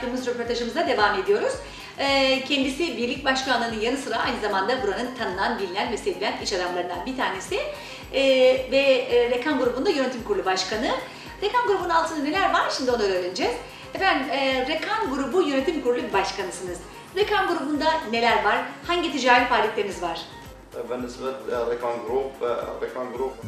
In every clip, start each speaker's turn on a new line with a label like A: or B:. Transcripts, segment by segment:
A: Yaptığımız röportajımıza devam ediyoruz. Ee, kendisi birlik başkanlığının yanı sıra aynı zamanda buranın tanınan, bilinen ve sevilen iş adamlarından bir tanesi. Ee, ve e, Rekan grubunda yönetim kurulu başkanı. Rekan grubunun altında neler var şimdi onu öğreneceğiz. Efendim e, Rekan grubu yönetim kurulu başkanısınız. Rekan grubunda neler var? Hangi ticari faaliyetleriniz var?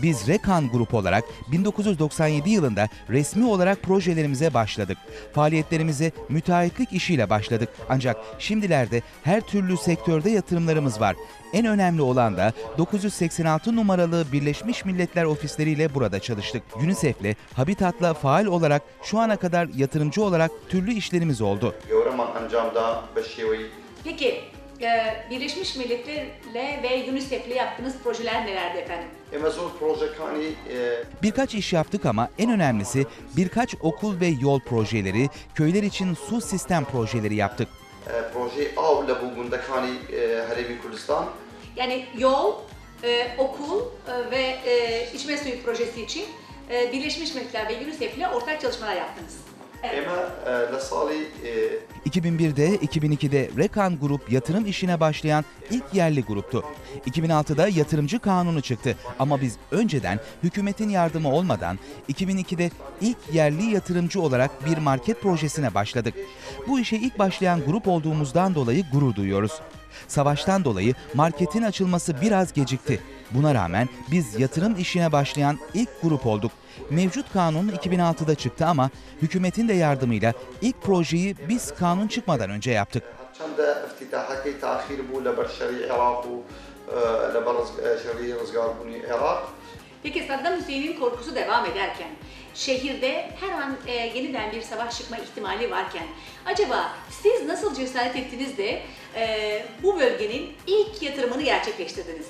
B: Biz Rekan Grup olarak 1997 yılında resmi olarak projelerimize başladık. Faaliyetlerimize müteahhitlik işiyle başladık. Ancak şimdilerde her türlü sektörde yatırımlarımız var. En önemli olan da 986 numaralı Birleşmiş Milletler ofisleriyle burada çalıştık. UNICEF'le, Habitat'la faal olarak şu ana kadar yatırımcı olarak türlü işlerimiz oldu.
A: Peki ee, Birleşmiş Milletler'le ve UNICEF'le yaptığınız projeler nelerdi efendim?
C: E,
B: birkaç iş yaptık ama en önemlisi birkaç okul ve yol projeleri, köyler için su sistem projeleri yaptık.
C: E, proje avla hani e, Haremi Kürdistan.
A: Yani yol, okul ve içme suyu projesi için Birleşmiş Milletler ve UNICEF ile ortak çalışmalar yaptınız.
C: Emma e,
B: 2001'de, e, 2002'de Rekan Grup yatırım işine başlayan ilk yerli gruptu. 2006'da yatırımcı kanunu çıktı ama biz önceden hükümetin yardımı olmadan 2002'de ilk yerli yatırımcı olarak bir market projesine başladık. Bu işe ilk başlayan grup olduğumuzdan dolayı gurur duyuyoruz. Savaştan dolayı marketin açılması biraz gecikti. Buna rağmen biz yatırım işine başlayan ilk grup olduk. Mevcut kanun 2006'da çıktı ama hükümetin de yardımıyla ilk projeyi biz kanun çıkmadan önce yaptık.
A: Peki Saddam Hüseyin'in korkusu devam ederken şehirde her an e, yeniden bir savaş çıkma ihtimali varken acaba siz nasıl cesaret ettiniz de e, bu bölgenin ilk yatırımını gerçekleştirdiniz?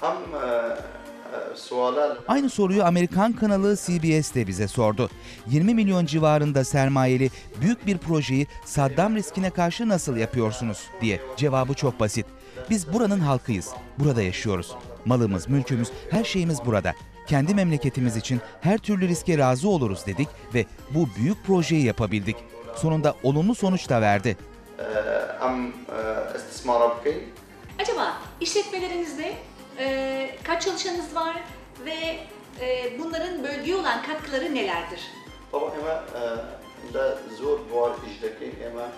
C: Tam e, e suala...
B: Aynı soruyu Amerikan kanalı CBS de bize sordu. 20 milyon civarında sermayeli büyük bir projeyi Saddam riskine karşı nasıl yapıyorsunuz diye. Cevabı çok basit. Biz buranın halkıyız. Burada yaşıyoruz. Malımız, mülkümüz, her şeyimiz burada kendi memleketimiz için her türlü riske razı oluruz dedik ve bu büyük projeyi yapabildik. Sonunda olumlu sonuç da verdi.
C: Ee, e,
A: Acaba işletmelerinizde e, kaç çalışanınız var ve e, bunların bölgeye olan katkıları nelerdir?
C: Baba hemen e, zor var işteki hemen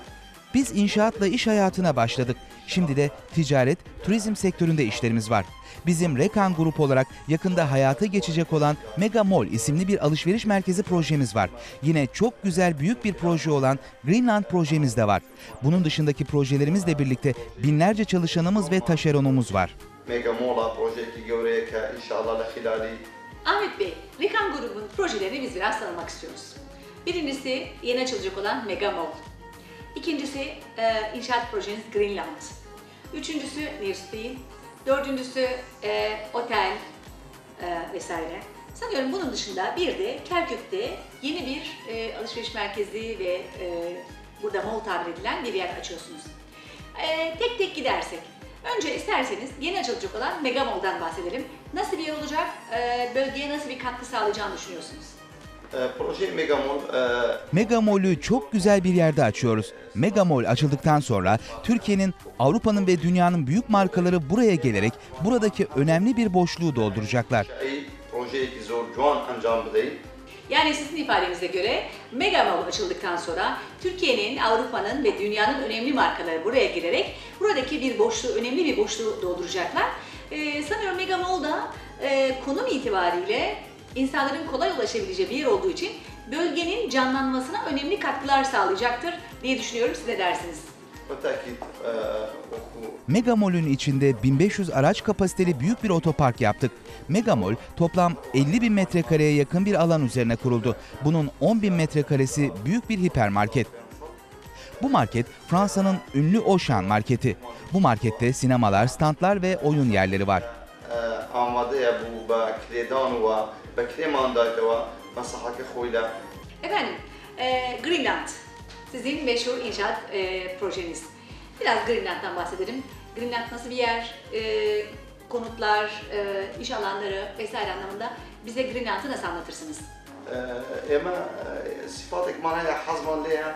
B: biz inşaatla iş hayatına başladık. Şimdi de ticaret, turizm sektöründe işlerimiz var. Bizim Rekan Grup olarak yakında hayata geçecek olan Mega Mall isimli bir alışveriş merkezi projemiz var. Yine çok güzel büyük bir proje olan Greenland projemiz de var. Bunun dışındaki projelerimizle birlikte binlerce çalışanımız ve taşeronumuz var.
C: Mega Mall'a proje ki görerek inşallah hilali
A: Ahmet Bey, Rekan grubun projelerini biz biraz tanımak istiyoruz. Birincisi yeni açılacak olan Mega Mall. İkincisi e, inşaat projeniz Greenland. Üçüncüsü Newspeed. Dördüncüsü e, otel e, vesaire. Sanıyorum bunun dışında bir de Kerkük'te yeni bir e, alışveriş merkezi ve e, burada mall tabir edilen bir yer açıyorsunuz. E, tek tek gidersek. Önce isterseniz yeni açılacak olan Mega Mall'dan bahsedelim. Nasıl bir yer olacak? E, bölgeye nasıl bir katkı sağlayacağını düşünüyorsunuz?
C: proje
B: Megamol. Megamol'ü çok güzel bir yerde açıyoruz. Megamol açıldıktan sonra Türkiye'nin, Avrupa'nın ve dünyanın büyük markaları buraya gelerek buradaki önemli bir boşluğu dolduracaklar.
A: Yani sizin ifadenize göre Megamall açıldıktan sonra Türkiye'nin, Avrupa'nın ve dünyanın önemli markaları buraya girerek buradaki bir boşluğu, önemli bir boşluğu dolduracaklar. Ee, sanıyorum Megamall da e, konum itibariyle insanların kolay ulaşabileceği bir yer olduğu için bölgenin canlanmasına önemli katkılar sağlayacaktır diye düşünüyorum. Siz ne dersiniz?
B: Megamol'ün içinde 1500 araç kapasiteli büyük bir otopark yaptık. Megamol toplam 50 bin metrekareye yakın bir alan üzerine kuruldu. Bunun 10 bin metrekaresi büyük bir hipermarket. Bu market Fransa'nın ünlü Auchan marketi. Bu markette sinemalar, standlar ve oyun yerleri var.
C: Anladı bu کلیدان و با کلیمان داده و مساحک خویلا
A: Efendim, e, Greenland. Sizin meşhur inşaat e, projeniz. Biraz Greenland'dan bahsedelim. Greenland nasıl bir yer? E, konutlar, e, iş alanları vesaire anlamında bize Greenland'ı nasıl anlatırsınız?
C: اما صفاتك معناها حزما لها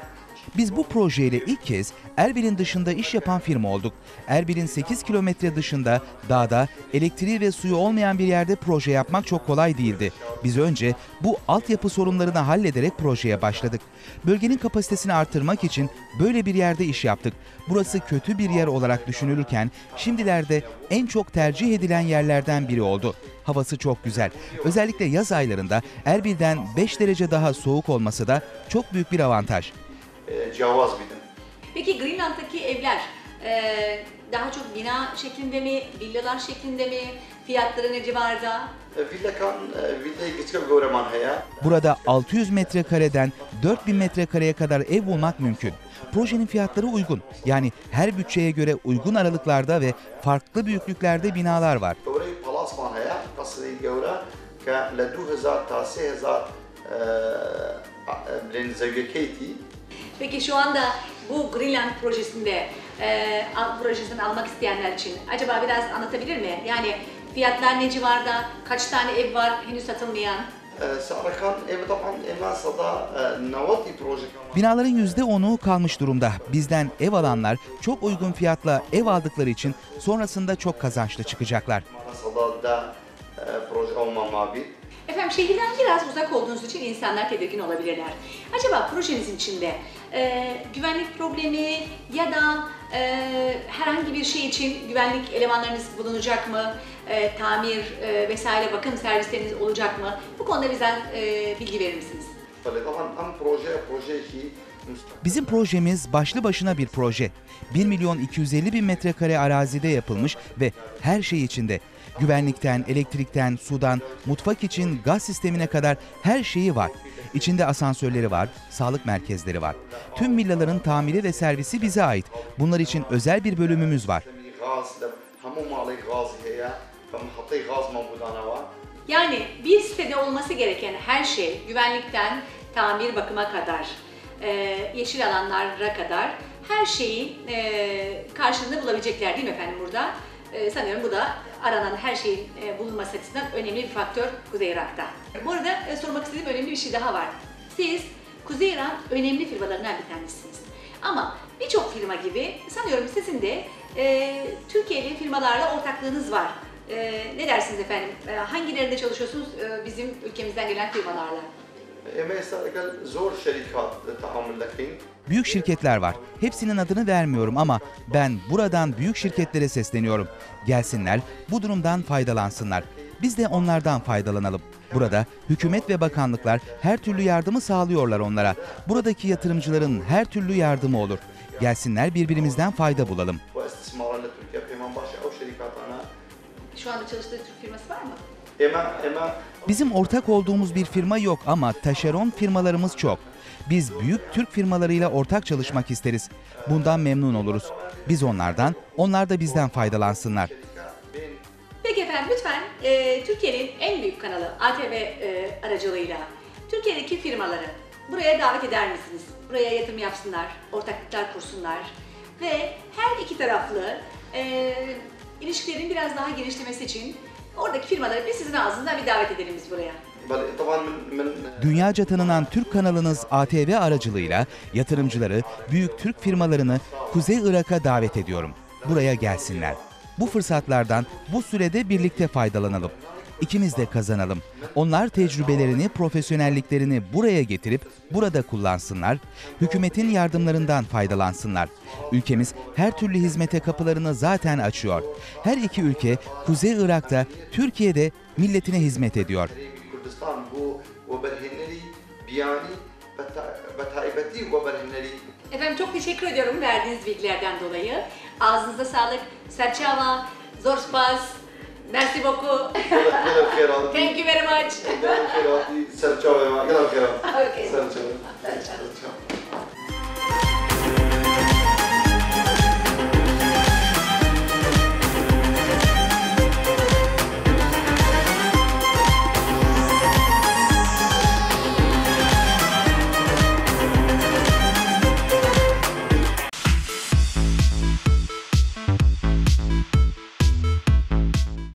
B: biz bu projeyle ilk kez Erbil'in dışında iş yapan firma olduk. Erbil'in 8 kilometre dışında, dağda, elektriği ve suyu olmayan bir yerde proje yapmak çok kolay değildi. Biz önce bu altyapı sorunlarını hallederek projeye başladık. Bölgenin kapasitesini artırmak için böyle bir yerde iş yaptık. Burası kötü bir yer olarak düşünülürken şimdilerde en çok tercih edilen yerlerden biri oldu. Havası çok güzel. Özellikle yaz aylarında Erbil'den 5 derece daha soğuk olması da çok büyük bir avantaj.
C: E, cevaz bidin.
A: Peki Greenland'daki evler e, daha çok bina şeklinde mi, villalar şeklinde mi, fiyatları ne civarda?
C: E, Villa kan, e.
B: Burada 600 metrekareden 4000 metrekareye kadar ev bulmak mümkün. Projenin fiyatları uygun. Yani her bütçeye göre uygun aralıklarda ve farklı büyüklüklerde binalar var.
A: Peki şu anda bu Greenland projesinde e, projesinden almak isteyenler için acaba biraz anlatabilir mi? Yani fiyatlar ne civarda, kaç tane ev var henüz satılmayan?
B: Binaların yüzde onu kalmış durumda. Bizden ev alanlar çok uygun fiyatla ev aldıkları için sonrasında çok kazançlı çıkacaklar.
A: Efendim şehirden biraz uzak olduğunuz için insanlar tedirgin olabilirler. Acaba projenizin içinde e, güvenlik problemi ya da e, herhangi bir şey için güvenlik elemanlarınız bulunacak mı? E, tamir e, vesaire bakım servisleriniz olacak mı? Bu konuda bizden e, bilgi verir misiniz?
B: Bizim projemiz başlı başına bir proje. 1 milyon 250 bin metrekare arazide yapılmış ve her şey içinde. Güvenlikten, elektrikten, sudan, mutfak için gaz sistemine kadar her şeyi var. İçinde asansörleri var, sağlık merkezleri var. Tüm villaların tamiri ve servisi bize ait. Bunlar için özel bir bölümümüz var.
A: Yani bir sitede olması gereken her şey güvenlikten tamir bakıma kadar, e, yeşil alanlara kadar her şeyi e, karşılığında bulabilecekler değil mi efendim burada? E, sanıyorum bu da aranan her şeyin e, bulunması açısından önemli bir faktör Kuzey Irak'ta. Bu arada e, sormak istediğim önemli bir şey daha var. Siz Kuzey Irak önemli firmalarından bir tanesiniz. Ama birçok firma gibi sanıyorum sizin de e, Türkiye'li firmalarla ortaklığınız var. E, ne dersiniz efendim? E, hangilerinde çalışıyorsunuz e, bizim ülkemizden gelen firmalarla?
B: Büyük şirketler var. Hepsinin adını vermiyorum ama ben buradan büyük şirketlere sesleniyorum. Gelsinler, bu durumdan faydalansınlar. Biz de onlardan faydalanalım. Burada hükümet ve bakanlıklar her türlü yardımı sağlıyorlar onlara. Buradaki yatırımcıların her türlü yardımı olur. Gelsinler birbirimizden fayda bulalım.
A: Şu anda çalıştığı Türk firması var mı?
C: Ema, Ema
B: Bizim ortak olduğumuz bir firma yok ama taşeron firmalarımız çok. Biz büyük Türk firmalarıyla ortak çalışmak isteriz. Bundan memnun oluruz. Biz onlardan, onlar da bizden faydalansınlar.
A: Peki efendim lütfen e, Türkiye'nin en büyük kanalı ATV e, aracılığıyla Türkiye'deki firmaları buraya davet eder misiniz? Buraya yatırım yapsınlar, ortaklıklar kursunlar ve her iki taraflı e, ilişkilerin biraz daha genişlemesi için Oradaki firmaları biz sizin ağzınızdan bir davet edelim biz buraya.
B: Dünyaca tanınan Türk kanalınız ATV aracılığıyla yatırımcıları, büyük Türk firmalarını Kuzey Irak'a davet ediyorum. Buraya gelsinler. Bu fırsatlardan bu sürede birlikte faydalanalım ikimiz de kazanalım. Onlar tecrübelerini, profesyonelliklerini buraya getirip burada kullansınlar, hükümetin yardımlarından faydalansınlar. Ülkemiz her türlü hizmete kapılarını zaten açıyor. Her iki ülke Kuzey Irak'ta, Türkiye'de milletine hizmet ediyor.
A: Efendim çok teşekkür ediyorum verdiğiniz bilgilerden dolayı. Ağzınıza sağlık. Serçava, Zorspas, Merci beaucoup. Thank you very much.